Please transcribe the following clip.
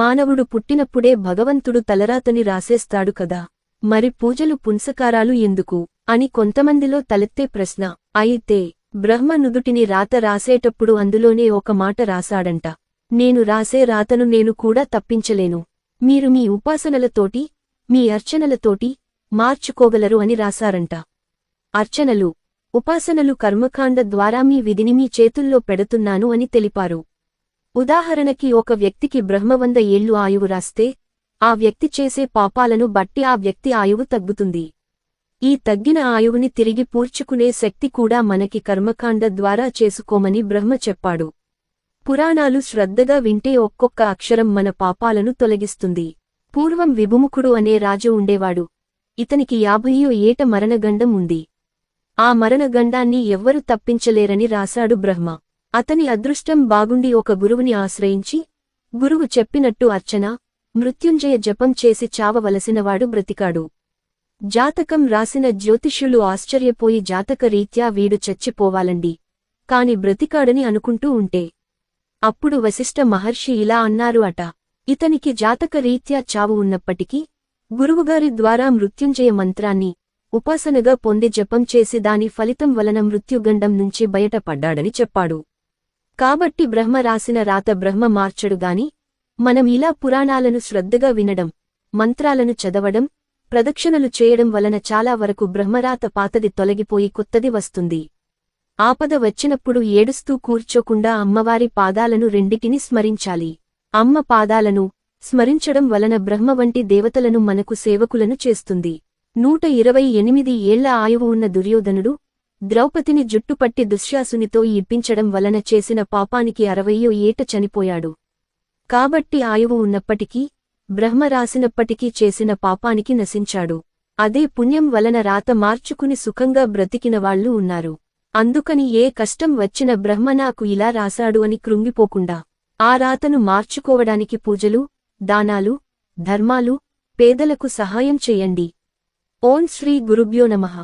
మానవుడు పుట్టినప్పుడే భగవంతుడు తలరాతని రాసేస్తాడు కదా. మరి పూజలు పుంసకారాలు ఎందుకు? అని కొంతమందిలో తలెత్తే ప్రశ్న. అయితే బ్రహ్మ నుదుటిని రాత రాసేటప్పుడు అందులోనే ఒక మాట రాశాడంట. నేను రాసే రాతను నేను కూడా తప్పించలేను. మీరు మీ ఉపాసనలతోటి మీ అర్చనలతోటి మార్చుకోగలరు అని రాశారంట. అర్చనలు ఉపాసనలు కర్మకాండ ద్వారా మీ విధిని మీ చేతుల్లో పెడుతున్నాను అని తెలిపారు. ఉదాహరణకి ఒక వ్యక్తికి బ్రహ్మ వంద ఏళ్ళు ఆయువు రాస్తే ఆ వ్యక్తి చేసే పాపాలను బట్టి ఆ వ్యక్తి ఆయువు తగ్గుతుంది. ఈ తగ్గిన ఆయువుని తిరిగి పూడ్చుకునే శక్తి కూడా మనకి కర్మకాండ ద్వారా చేసుకోమని బ్రహ్మ చెప్పాడు. పురాణాలు శ్రద్ధగా వింటే ఒక్కొక్క అక్షరం మన పాపాలను తొలగిస్తుంది. పూర్వం విభుముఖుడు అనే రాజు ఉండేవాడు. ఇతనికి యాభయ్యో ఏట మరణగండం ఉంది. ఆ మరణగండాన్ని ఎవ్వరు తప్పించలేరని రాశాడు బ్రహ్మ. అతని అదృష్టం బాగుండి ఒక గురువుని ఆశ్రయించి గురువు చెప్పినట్టు అర్చన మృత్యుంజయ జపం చేసి చావవలసినవాడు బ్రతికాడు. జాతకం రాసిన జ్యోతిష్యులు ఆశ్చర్యపోయి జాతక రీత్యా వీడు చచ్చిపోవాలండి. కాని బ్రతికాడని అనుకుంటూ ఉంటే. అప్పుడు వశిష్ఠ మహర్షి ఇలా అన్నారు అట ఇతనికి జాతక రీత్యా చావు ఉన్నప్పటికీ గురువుగారి ద్వారా మృత్యుంజయ మంత్రాన్ని ఉపాసనగా పొంది జపం చేసి దాని ఫలితం వలన మృత్యుగండం నుంచి బయటపడ్డాడని చెప్పాడు. కాబట్టి బ్రహ్మ రాసిన రాత బ్రహ్మ మార్చడుగాని మనం ఇలా పురాణాలను శ్రద్ధగా వినడం మంత్రాలను చదవడం ప్రదక్షిణలు చేయడం వలన చాలా వరకు బ్రహ్మరాత పాతది తొలగిపోయి కొత్తది వస్తుంది. ఆపద వచ్చినప్పుడు ఏడుస్తూ కూర్చోకుండా అమ్మవారి పాదాలను రెండిటిని స్మరించాలి. అమ్మ పాదాలను స్మరించడం వలన బ్రహ్మ వంటి దేవతలను మనకు సేవకులను చేస్తుంది. నూట ఇరవై ఎనిమిది ఏళ్ళ ఆయువు ఉన్న దుర్యోధనుడు ద్రౌపదిని జుట్టుపట్టి దుశ్శాసునితో ఇప్పించడం వలన చేసిన పాపానికి అరవయ్యో ఏట చనిపోయాడు. కాబట్టి ఆయువు ఉన్నప్పటికీ బ్రహ్మ రాసినప్పటికీ చేసిన పాపానికి నశించాడు. అదే పుణ్యం వలన రాత మార్చుకుని సుఖంగా బ్రతికిన వాళ్ళు ఉన్నారు. అందుకని ఏ కష్టం వచ్చిన బ్రహ్మ నాకు ఇలా రాశాడు అని కృంగిపోకుండా ఆ రాతను మార్చుకోవడానికి పూజలు దానాలు ధర్మాలు పేదలకు సహాయం చెయ్యండి ఓం శ్రీ గురుభ్యో నమః.